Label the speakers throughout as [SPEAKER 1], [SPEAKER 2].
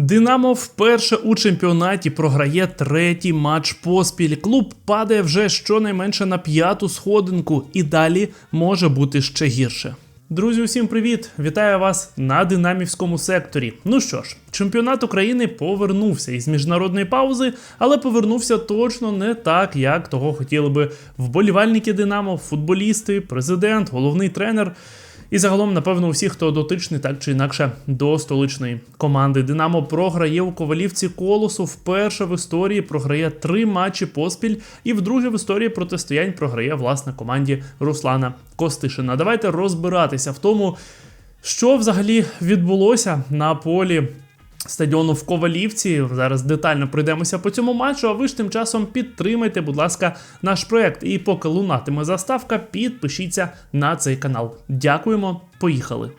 [SPEAKER 1] Динамо вперше у чемпіонаті програє третій матч поспіль. Клуб падає вже щонайменше на п'яту сходинку, і далі може бути ще гірше. Друзі, усім привіт! Вітаю вас на динамівському секторі. Ну що ж, чемпіонат України повернувся із міжнародної паузи, але повернувся точно не так, як того хотіли би вболівальники Динамо, футболісти, президент, головний тренер. І загалом, напевно, усі, хто дотичний так чи інакше до столичної команди Динамо програє у Ковалівці колосу. Вперше в історії програє три матчі поспіль, і вдруге в історії протистоянь програє власне команді Руслана Костишина. Давайте розбиратися в тому, що взагалі відбулося на полі. Стадіону в Ковалівці. Зараз детально пройдемося по цьому матчу. А ви ж тим часом підтримайте, будь ласка, наш проект. І поки лунатиме заставка, підпишіться на цей канал. Дякуємо, поїхали!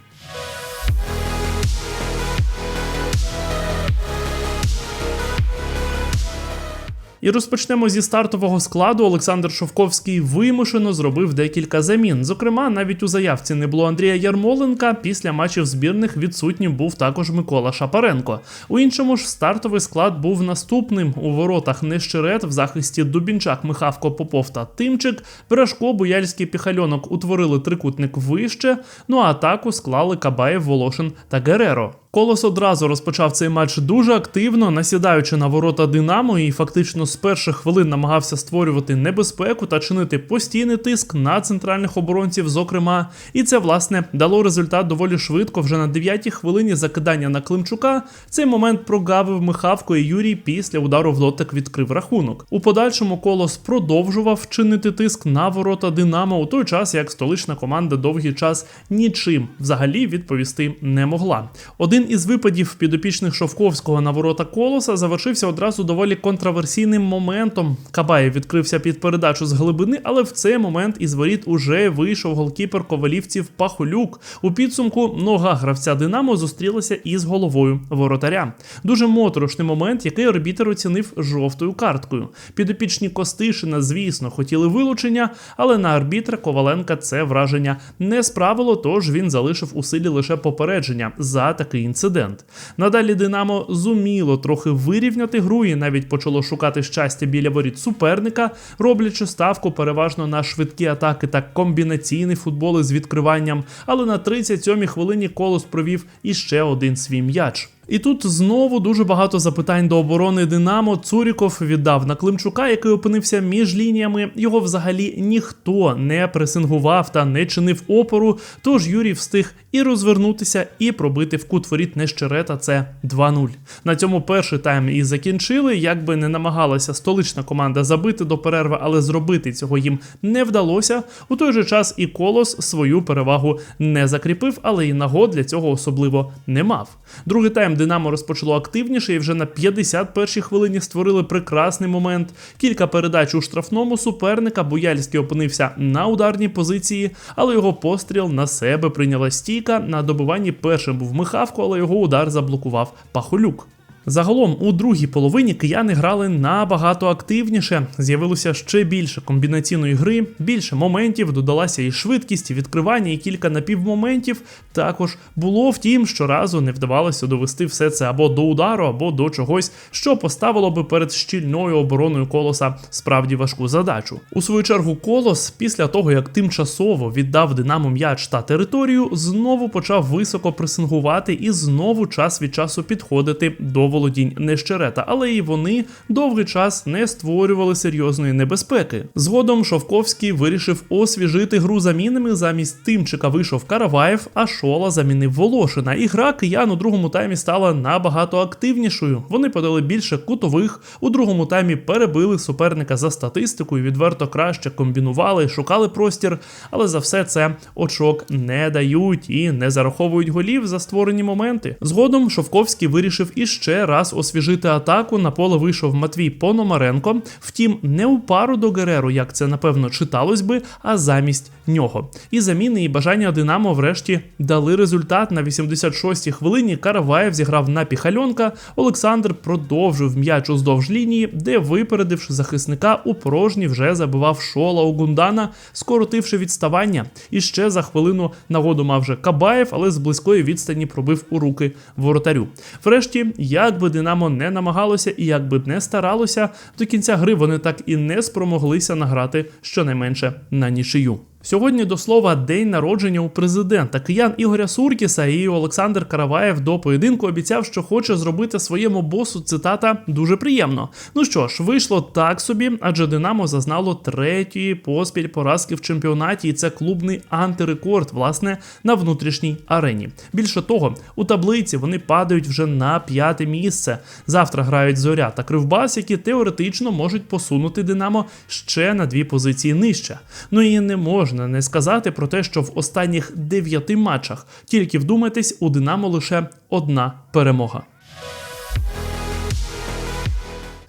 [SPEAKER 1] І розпочнемо зі стартового складу. Олександр Шовковський вимушено зробив декілька замін. Зокрема, навіть у заявці не було Андрія Ярмоленка. Після матчів збірних відсутнім був також Микола Шапаренко. У іншому ж стартовий склад був наступним. У воротах Нещерет, в захисті Дубінчак, Михавко, Попов та Тимчик. Пирашко, Буяльський Піхальонок утворили трикутник вище. Ну а атаку склали Кабаєв, Волошин та Гереро. Колос одразу розпочав цей матч дуже активно, насідаючи на ворота Динамо, і фактично з перших хвилин намагався створювати небезпеку та чинити постійний тиск на центральних оборонців, зокрема. І це власне дало результат доволі швидко. Вже на 9-й хвилині закидання на Климчука. Цей момент прогавив Михавко і Юрій після удару в лотик відкрив рахунок. У подальшому колос продовжував чинити тиск на ворота Динамо у той час, як столична команда довгий час нічим взагалі відповісти не могла. Один із випадів підопічних Шовковського на ворота колоса завершився одразу доволі контроверсійним моментом. Кабаєв відкрився під передачу з глибини, але в цей момент із воріт уже вийшов голкіпер ковалівців Пахолюк. У підсумку нога гравця Динамо зустрілася із головою воротаря. Дуже моторошний момент, який арбітер оцінив жовтою карткою. Підопічні Костишина, звісно, хотіли вилучення, але на арбітра Коваленка це враження не справило, тож він залишив у силі лише попередження за такий інцидент. Надалі Динамо зуміло трохи вирівняти гру і навіть почало шукати щастя біля воріт суперника, роблячи ставку переважно на швидкі атаки та комбінаційний футбол із відкриванням. Але на 37-й хвилині колос провів іще один свій м'яч. І тут знову дуже багато запитань до оборони Динамо. Цуріков віддав на Климчука, який опинився між лініями. Його взагалі ніхто не пресингував та не чинив опору. Тож Юрій встиг і розвернутися, і пробити в кут воріт Нещерета. Це 2-0. На цьому перший тайм і закінчили. Якби не намагалася столична команда забити до перерви, але зробити цього їм не вдалося. У той же час і колос свою перевагу не закріпив, але і нагод для цього особливо не мав. Другий тайм Динамо розпочало активніше і вже на 51-й хвилині створили прекрасний момент. Кілька передач у штрафному суперника. Бояльський опинився на ударній позиції, але його постріл на себе прийняла стійка. На добиванні першим був Михавко, але його удар заблокував Пахолюк. Загалом у другій половині кияни грали набагато активніше. З'явилося ще більше комбінаційної гри, більше моментів, додалася і швидкість, і відкривання, і кілька напівмоментів. Також було втім, щоразу не вдавалося довести все це або до удару, або до чогось, що поставило би перед щільною обороною колоса справді важку задачу. У свою чергу, колос, після того як тимчасово віддав Динамо м'яч та територію, знову почав високо пресингувати і знову час від часу підходити до володінь Нещерета, але і вони довгий час не створювали серйозної небезпеки. Згодом Шовковський вирішив освіжити гру замінами. Замість Тимчика вийшов Караваєв, а Шола замінив Волошина. І гра киян у другому таймі стала набагато активнішою. Вони подали більше кутових. У другому таймі перебили суперника за статистикою, відверто краще комбінували, шукали простір, але за все це очок не дають і не зараховують голів за створені моменти. Згодом Шовковський вирішив іще раз освіжити атаку. На поле вийшов Матвій Пономаренко. Втім, не у пару до Гереру, як це напевно читалось би, а замість нього. І заміни і бажання Динамо врешті дали результат на 86-й хвилині. Караваєв зіграв на піхальонка. Олександр продовжив м'яч уздовж лінії, де, випередивши захисника, у порожній вже забивав шола у Гундана, скоротивши відставання. І ще за хвилину нагоду мав вже Кабаєв, але з близької відстані пробив у руки воротарю. Врешті, як Як би Динамо не намагалося і як би не старалося, до кінця гри вони так і не спромоглися награти щонайменше на нічию. Сьогодні до слова день народження у президента киян Ігоря Суркіса і Олександр Караваєв до поєдинку обіцяв, що хоче зробити своєму босу цитата дуже приємно. Ну що ж, вийшло так собі, адже Динамо зазнало третьої поспіль поразки в чемпіонаті, і це клубний антирекорд, власне, на внутрішній арені. Більше того, у таблиці вони падають вже на п'яте місце. Завтра грають зоря та кривбас, які теоретично можуть посунути Динамо ще на дві позиції нижче. Ну і не можна не сказати про те, що в останніх дев'яти матчах тільки вдумайтесь, у Динамо лише одна перемога.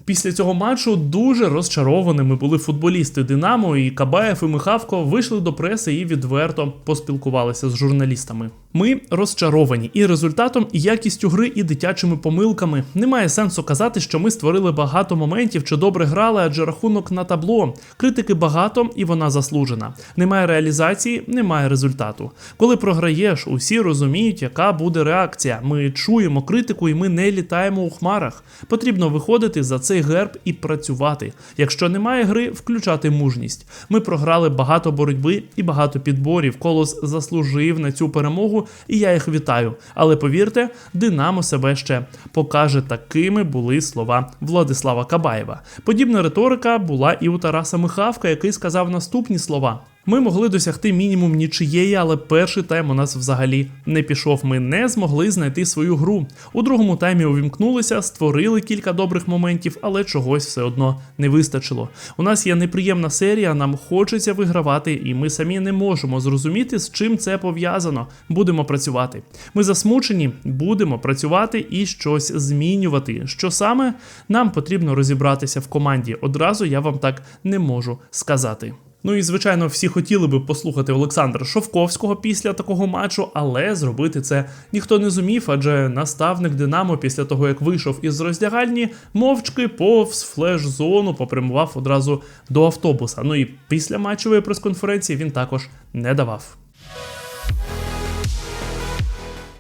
[SPEAKER 1] Після цього матчу дуже розчарованими були футболісти Динамо і Кабаєв і Михавко вийшли до преси і відверто поспілкувалися з журналістами. Ми розчаровані і результатом, і якістю гри, і дитячими помилками. Немає сенсу казати, що ми створили багато моментів чи добре грали, адже рахунок на табло. Критики багато і вона заслужена. Немає реалізації, немає результату. Коли програєш, усі розуміють, яка буде реакція. Ми чуємо критику, і ми не літаємо у хмарах. Потрібно виходити за цей герб і працювати. Якщо немає гри, включати мужність. Ми програли багато боротьби і багато підборів. Колос заслужив на цю перемогу, і я їх вітаю. Але повірте, Динамо себе ще покаже. Такими були слова Владислава Кабаєва. Подібна риторика була і у Тараса Михавка, який сказав наступні слова. Ми могли досягти мінімум нічиєї, але перший тайм у нас взагалі не пішов. Ми не змогли знайти свою гру. У другому таймі увімкнулися, створили кілька добрих моментів, але чогось все одно не вистачило. У нас є неприємна серія, нам хочеться вигравати, і ми самі не можемо зрозуміти, з чим це пов'язано. Будемо працювати. Ми засмучені, будемо працювати і щось змінювати. Що саме нам потрібно розібратися в команді? Одразу я вам так не можу сказати. Ну і звичайно, всі хотіли би послухати Олександра Шовковського після такого матчу, але зробити це ніхто не зумів, адже наставник Динамо після того, як вийшов із роздягальні, мовчки повз флеш-зону попрямував одразу до автобуса. Ну і після матчової прес-конференції він також не давав.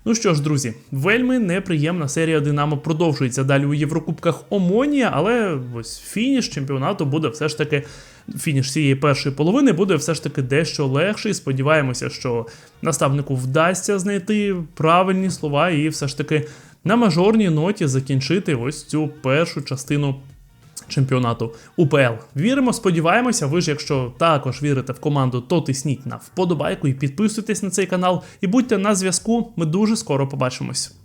[SPEAKER 1] Ну що ж, друзі, вельми неприємна серія Динамо продовжується далі у Єврокубках Омонія, але ось фініш чемпіонату буде все ж таки. Фініш цієї першої половини буде все ж таки дещо легший. Сподіваємося, що наставнику вдасться знайти правильні слова і все ж таки на мажорній ноті закінчити ось цю першу частину чемпіонату УПЛ. Віримо, сподіваємося. Ви ж, якщо також вірите в команду, то тисніть на вподобайку і підписуйтесь на цей канал. І будьте на зв'язку. Ми дуже скоро побачимось.